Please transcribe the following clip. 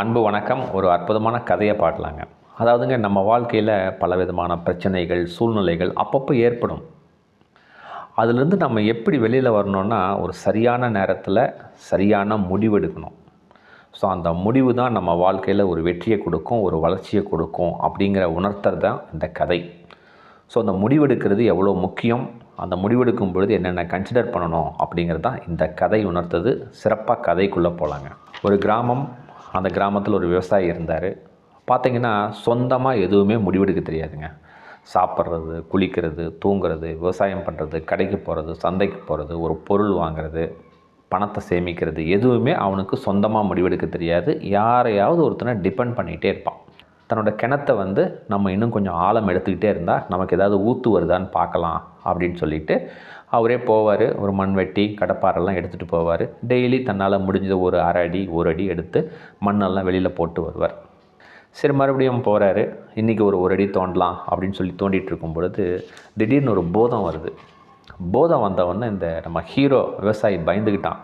அன்பு வணக்கம். ஒரு அற்புதமான கதையை பாடலாங்க அதாவதுங்க நம்ம வாழ்க்கையில் பலவிதமான பிரச்சனைகள் சூழ்நிலைகள் அப்பப்போ ஏற்படும். அதுலேருந்து நம்ம எப்படி வெளியில் வரணும்னா ஒரு சரியான நேரத்தில் சரியான முடிவெடுக்கணும் ஸோ அந்த முடிவு தான் நம்ம வாழ்க்கையில் ஒரு வெற்றியை கொடுக்கும் ஒரு வளர்ச்சியை கொடுக்கும் அப்படிங்கிற உணர்த்தர் தான் இந்த கதை. ஸோ அந்த முடிவெடுக்கிறது எவ்வளோ முக்கியம்? அந்த முடிவெடுக்கும் பொழுது என்னென்ன கன்சிடர் பண்ணணும் அப்படிங்கிறது தான் இந்த கதை உணர்த்தது. சிறப்பாக கதைக்குள்ளே போகலாங்க ஒரு கிராமம் அந்த கிராமத்தில் ஒரு விவசாயி இருந்தார். பார்த்தீங்கன்னா சொந்தமாக எதுவுமே முடிவெடுக்க தெரியாதுங்க. சாப்பிட்றது குளிக்கிறது தூங்குறது விவசாயம் பண்ணுறது கடைக்கு போகிறது சந்தைக்கு போகிறது ஒரு பொருள் வாங்குறது பணத்தை சேமிக்கிறது எதுவுமே அவனுக்கு சொந்தமாக முடிவெடுக்க தெரியாது. யாரையாவது ஒருத்தனை டிபெண்ட் பண்ணிகிட்டே இருப்பான். தன்னோட கிணத்தை வந்து நம்ம இன்னும் கொஞ்சம் ஆழம் எடுத்துக்கிட்டே இருந்தால் நமக்கு ஏதாவது ஊத்து வருதான்னு பார்க்கலாம் அப்படின்னு சொல்லிட்டு அவரே போவார். ஒரு மண்வெட்டி கடப்பாரெல்லாம் எடுத்துகிட்டு போவார். டெய்லி தன்னால் முடிஞ்சது ஒரு அரை அடி ஒரு அடி எடுத்து மண்ணெல்லாம் வெளியில் போட்டு வருவார். சரி மறுபடியும் போகிறாரு இன்றைக்கி ஒரு ஒரு அடி தோண்டலாம் அப்படின்னு சொல்லி தோண்டிகிட்டு இருக்கும் பொழுது திடீர்னு ஒரு போதம் வருது. போதம் வந்தவொடனே இந்த நம்ம ஹீரோ விவசாயி பயந்துக்கிட்டான்